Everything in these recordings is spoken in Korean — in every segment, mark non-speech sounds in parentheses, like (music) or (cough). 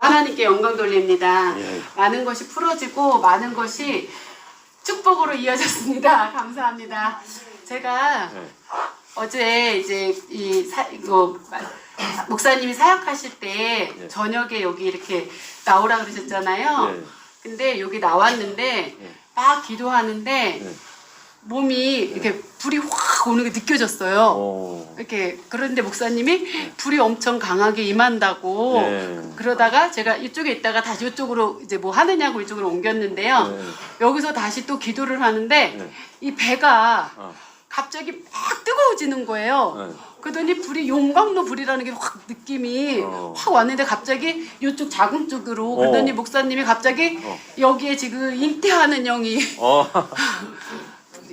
하나님께 영광 돌립니다. 예. 많은 것이 풀어지고 많은 것이 축복으로 이어졌습니다. (laughs) 감사합니다. 제가 예. 어제 이제 이 사, 이거 마- 목사님이 사역하실 때 예. 저녁에 여기 이렇게 나오라 그러셨잖아요. 예. 근데 여기 나왔는데 예. 막 기도하는데 예. 몸이 이렇게 불이 확 오는 게 느껴졌어요. 오. 이렇게 그런데 목사님이 불이 엄청 강하게 임한다고 예. 그러다가 제가 이쪽에 있다가 다시 이쪽으로 이제 뭐 하느냐고 이쪽으로 옮겼는데요. 예. 여기서 다시 또 기도를 하는데 네. 이 배가 어. 갑자기 막 뜨거워지는 거예요. 네. 그러더니 불이 용광로 불이라는 게 확 느낌이 어. 확 왔는데 갑자기 이쪽 자궁 쪽으로 어. 그러더니 목사님이 갑자기 어. 여기에 지금 잉태하는 영이 어. (laughs)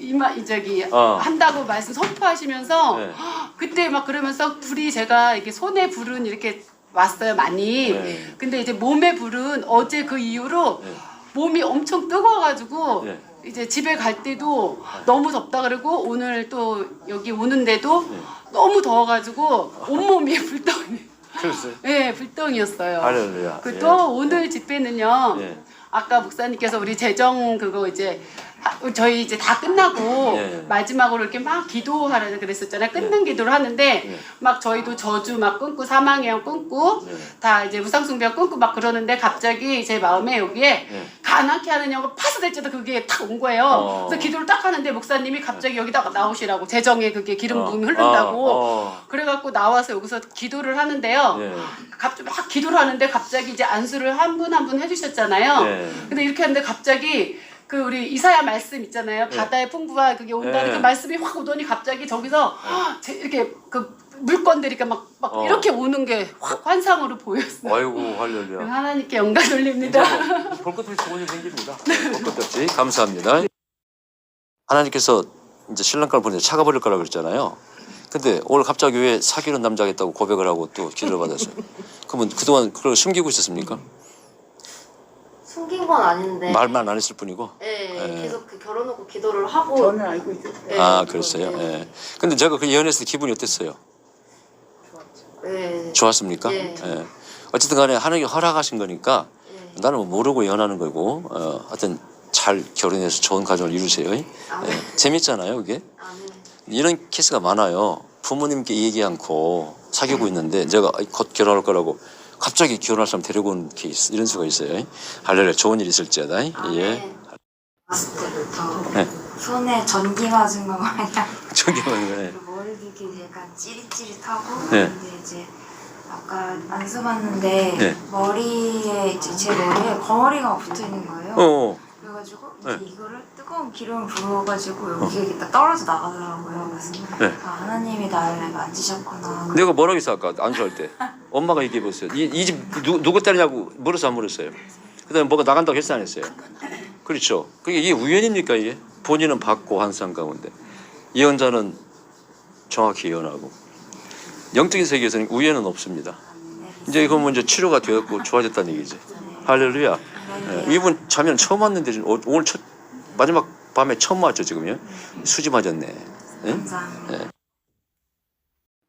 이마 이 저기 어. 한다고 말씀 선포하시면서 네. 그때 막 그러면서 불이 제가 이렇게 손에 불은 이렇게 왔어요 많이. 네. 근데 이제 몸에 불은 어제 그 이후로 네. 몸이 엄청 뜨거워가지고 네. 이제 집에 갈 때도 너무 덥다 그러고 오늘 또 여기 오는데도 네. 너무 더워가지고 온몸이 (laughs) 불덩이. 그랬어요. 예, 불덩이였어요. 할렐루야. 그 예. 또 오늘 집회는요. 예. 아까 목사님께서 우리 재정 그거 이제 하- 저희 이제 다 끝나고 예. 마지막으로 이렇게 막 기도하라 그랬었잖아요. 끊는 기도를 하는데 예. 막 저희도 저주 막 끊고 사망형 끊고 예. 다 이제 우상숭배형 끊고 막 그러는데 갑자기 제 마음에 여기에 예. 가난케 하는 영가 파스될지도 그게 탁온 거예요. 어. 그래서 기도를 딱 하는데 목사님이 갑자기 여기다가 나오시라고 재정에 그게 기름 어. 부음이 흐른다고 어. 어. 그래갖고 나와서 여기서 기도를 하는데요. 예. 갑자기 막 기도를 하는데 갑자기 이제 안수를 한 분 한 분 해주셨잖아요. 예. 근데 이렇게 하는데 갑자기 그 우리 이사야 말씀 있잖아요. 예. 바다의 풍부와 그게 온다는 예. 그 말씀이 확 오더니 갑자기 저기서 헉, 제- 이렇게 그 물건들이 이렇게 막, 막 어. 이렇게 오는 게 확 환상으로 보였어요. 아이고 할렐루야. 하나님께 영광 돌립니다. 볼 것없이 좋은 일 생깁니다. 볼 것도 없이 감사합니다. 하나님께서 이제 신랑감을 보내서 차가 버릴 거라 그랬잖아요. 근데 오늘 갑자기 왜 사귀는 남자겠다고 고백을 하고 또 기도를 받았어요. 그러면 그동안 그걸 숨기고 있었습니까? 숨긴 건 아닌데. 말만 안 했을 뿐이고. 네, 예. 계속 그 결혼하고 기도를 하고. 저는 알고 있었어요. 네, 아 그랬어요. 네. 예. 근데 제가 그 예언했을 때 기분이 어땠어요? 네. 좋았습니까? 예. 예. 어쨌든 간에 하나님이 허락하신 거니까 네. 나는 뭐 모르고 예언하는 거고 어, 하여튼 잘 결혼해서 좋은 가정을 이루세요. 예. 아멘. 재밌잖아요, 그게. 아멘. 이런 케이스가 많아요. 부모님께 얘기 않고 사귀고 있는데 제가 곧 결혼할 거라고 갑자기 결혼할 사람 데리고 온 케이스 이런 수가 있어요. 할렐루야 좋은 일 있을지어다. 예. 아멘. 봤을 때부터 네. 손에 전기 맞은 거 마냥 저기 뭐는 거네. 그 머리기기 약간 찌릿찌릿하고 네. 근데 이제 아까 안수 봤는데 네. 머리에 이제 제 머리에 거머리가 붙어 있는 거예요. 어. 그래가지고 이제 네. 이거를 뜨거운 기름을 부어가지고 여기에 딱 떨어져 나가더라고요. 그래서 네. 아, 하나님이 나를 만지셨구나. 내가 뭐라고 했어 아까 안수할 때 엄마가 얘기해 보세요. 이집 누구 때리냐고 물었어 안 물었어요. 그다음에 뭐가 나간다고 했어 안 했어요. 그렇죠. 그게 이게 우연입니까 이게? 본인은 받고 한상 가운데 예언자는 정확히 예언하고 영적인 세계에서는 우연은 없습니다. 이제 그건 이제 치료가 되었고 좋아졌다는 얘기지. 할렐루야. 예, 이분 자면 처음 왔는데 지금 오- 오늘 첫 마지막 밤에 처음 왔죠 지금요. 수지 맞았네. 예? 감사합니다.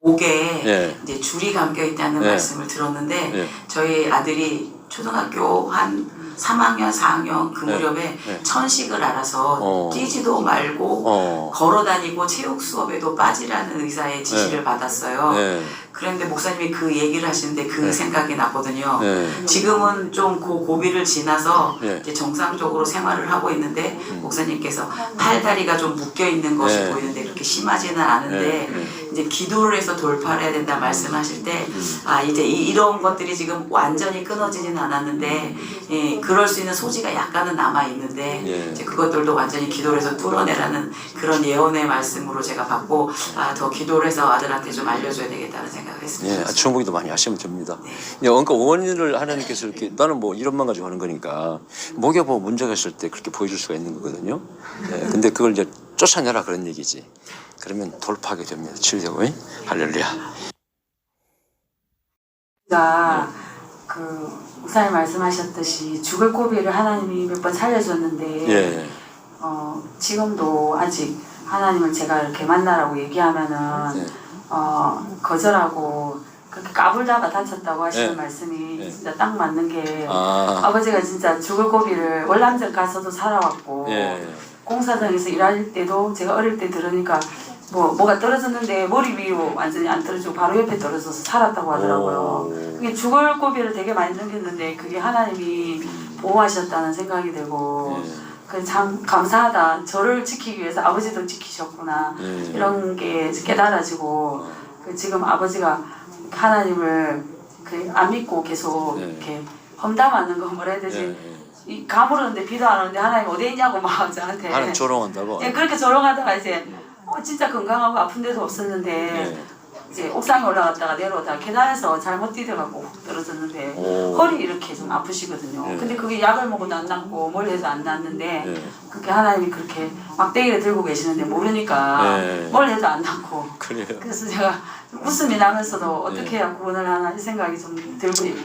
목에 예. 이제 줄이 감겨 있다는 예. 말씀을 들었는데 예. 저희 아들이 초등학교 한 3학년, 4학년 그 예. 무렵에 예. 천식을 알아서 어. 뛰지도 말고 어. 걸어 다니고 체육 수업에도 빠지라는 의사의 지시를 받았어요. 예. 그런데 목사님이 그 얘기를 하시는데 그 네. 생각이 나거든요. 예. 지금은 좀 그 고비를 지나서 네. 이제 정상적으로 생활을 하고 있는데 목사님께서 팔다리가 좀 묶여 있는 것이 네. 보이는데 그렇게 심하지는 않은데 네, 네. 이제 기도를 해서 돌파를 해야 된다 말씀하실 때 음. 아 이제 이, 런 것들이 지금 완전히 끊어지지는 않았는데 예, 그럴 수 있는 소지가 약간은 남아 있는데 예. 이제 그것들도 완전히 기도를 해서 뚫어내라는 그런 예언의 말씀으로 제가 받고 아, 더 기도를 해서 아들한테 좀 알려줘야 되겠다는 생각을 했습니다. 예, 중복이도 많이 하시면 됩니다. 네. 예, 그러니까 원인을 하나님께서 이렇게 나는 뭐 이런만 가지고 하는 거니까 목에 뭐 문제가 있을 때 그렇게 보여줄 수가 있는 거거든요. 예, 근데 그걸 이제 쫓아내라 그런 얘기지. 그러면 돌파하게 됩니다. 예? 할렐루야. 제가 그 목사님 말씀하셨듯이 죽을 고비를 하나님이 몇 번 살려줬는데 예, 어, 지금도 아직 하나님을 제가 이렇게 만나라고 얘기하면은 예. 어, 거절하고 그렇게 까불다가 다쳤다고 하시는 네. 말씀이 네. 진짜 딱 맞는 게 아, 아버지가 진짜 죽을 고비를 월남전 가서도 살아왔고 예. 공사장에서 일할 때도 제가 어릴 때 들으니까 뭐 뭐가 떨어졌는데 머리 위로 완전히 안 떨어지고 바로 옆에 떨어져서 살았다고 하더라고요. 오. 그게 죽을 고비를 되게 많이 넘겼는데 그게 하나님이 보호하셨다는 생각이 들고 예. 그참 감사하다. 저를 지키기 위해서 아버지도 지키셨구나. 예. 이런 게 깨달아지고 그 지금 아버지가 하나님을 그안 믿고 계속 네. 이렇게 험담하는 거 뭐라 해야 되지? 이 가물었는데 비도 안 오는데 하나님 어디 있냐고 막 (laughs) 저한테 하나님 조롱한다고. 예, 그렇게 조롱하다가 이제 어, 진짜 건강하고 아픈 데도 없었는데 예. 이제 옥상에 올라갔다가 내려오다가 계단에서 잘못 뛰어갖고 훅 떨어졌는데 오. 허리 이렇게 좀 아프시거든요. 예. 근데 그게 약을 먹어도 안 낫고 뭘 해도 안 낫는데 예. 그렇게 하나님이 그렇게 막대기를 들고 계시는데 모르니까 예. 뭘 해도 안 낫고 그래요. 그래서 제가 웃음이 나면서도 예. 어떻게 해야 구원을 하나 이 생각이 좀 들고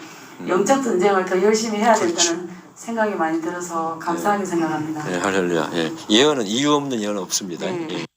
영적 전쟁을 더 열심히 해야 된다는 생각이 많이 들어서 감사하게 생각합니다. 예, 할렐루야. 예. 예언은 이유 없는 예언은 없습니다. 네. 예.